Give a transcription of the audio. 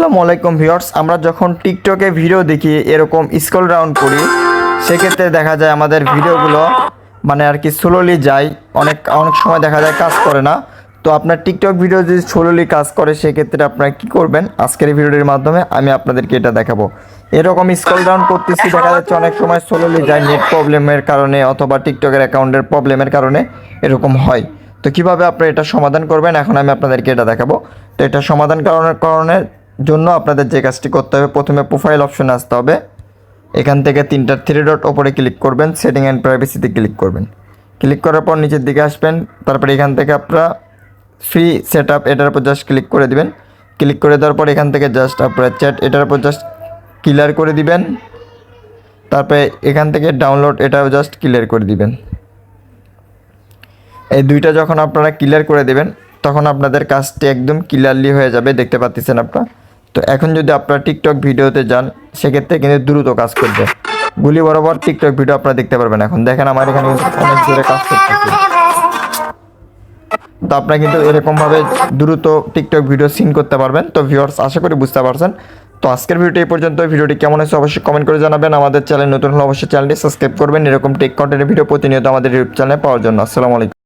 আসসালামু আলাইকুম ভিউয়ার্স আমরা যখন টিকটকে ভিডিও দেখি এরকম স্ক্রল রাউন্ড করি সেক্ষেত্রে দেখা যায় আমাদের ভিডিওগুলো মানে আর কি স্লোলি যায় অনেক অনেক সময় দেখা যায় কাজ করে না। তো আপনার টিকটক ভিডিও যদি স্লোলি কাজ করে সেক্ষেত্রে আপনারা কি করবেন? আজকের ভিডিওটির মাধ্যমে আমি আপনাদেরকে এটা দেখাবো। এরকম স্ক্রল ডাউন করতেছি দেখা যাচ্ছে অনেক সময় স্লোলি যায় নেট প্রবলেমের কারণে অথবা টিকটকের অ্যাকাউন্টের প্রবলেমের কারণে এরকম হয়। তো কীভাবে আপনি এটা সমাধান করবেন? এখন আমি আপনাদেরকে এটা দেখাবো। তো এটা সমাধান করানোর কারণের জন্য আপনাদের যে কাজটি করতে হবে, প্রথমে প্রোফাইল অপশনে আসতে হবে। এখান থেকে তিনটা থ্রি ডট ওপরে ক্লিক করবেন সেটিং অ্যান্ড প্রাইভেসিতে ক্লিক করবেন। ক্লিক করার পর নিচের দিকে আসবেন, তারপরে এখান থেকে আপনারা ফ্রি সেট আপ এটার উপর জাস্ট ক্লিক করে দিবেন। ক্লিক করে দেওয়ার পর এখান থেকে জাস্ট আপনারা চ্যাট এটার উপর জাস্ট ক্লিয়ার করে দিবেন। তারপরে এখান থেকে ডাউনলোড এটাও জাস্ট ক্লিয়ার করে দিবেন। এই দুইটা যখন আপনারা ক্লিয়ার করে দেবেন, তখন আপনাদের কাজটি একদম ক্লিয়ারলি হয়ে যাবে, দেখতে পাচ্ছেন আপনারা। তো এখন যদি আপনারা টিকটক ভিডিওতে যান, সেক্ষেত্রে কিন্তু দ্রুত কাজ করবে। গুলি বরাবর টিকটক ভিডিও আপনারা দেখতে পারবেন এখন। দেখেন আমার এখানে অনেক জোরে কাজ করতেছে। তো আপনারা কিন্তু এরকমভাবে দ্রুত টিকটক ভিডিও সিন করতে পারবেন। তো ভিউয়ার্স আশা করি বুঝতে পারছেন। তো আজকের ভিডিওটি এই পর্যন্ত। ভিডিওটি কেমন হয়েছে অবশ্যই কমেন্ট করে জানাবেন। আমাদের চ্যানেল নতুন হলে অবশ্যই চ্যানেলটি সাবস্ক্রাইব করবেন। এরকম টেক কন্টেন্টের ভিডিও প্রতিনিয়ত আমাদের ইউটিউব চ্যানেলে পাওয়ার জন্য। আসসালামু আলাইকুম।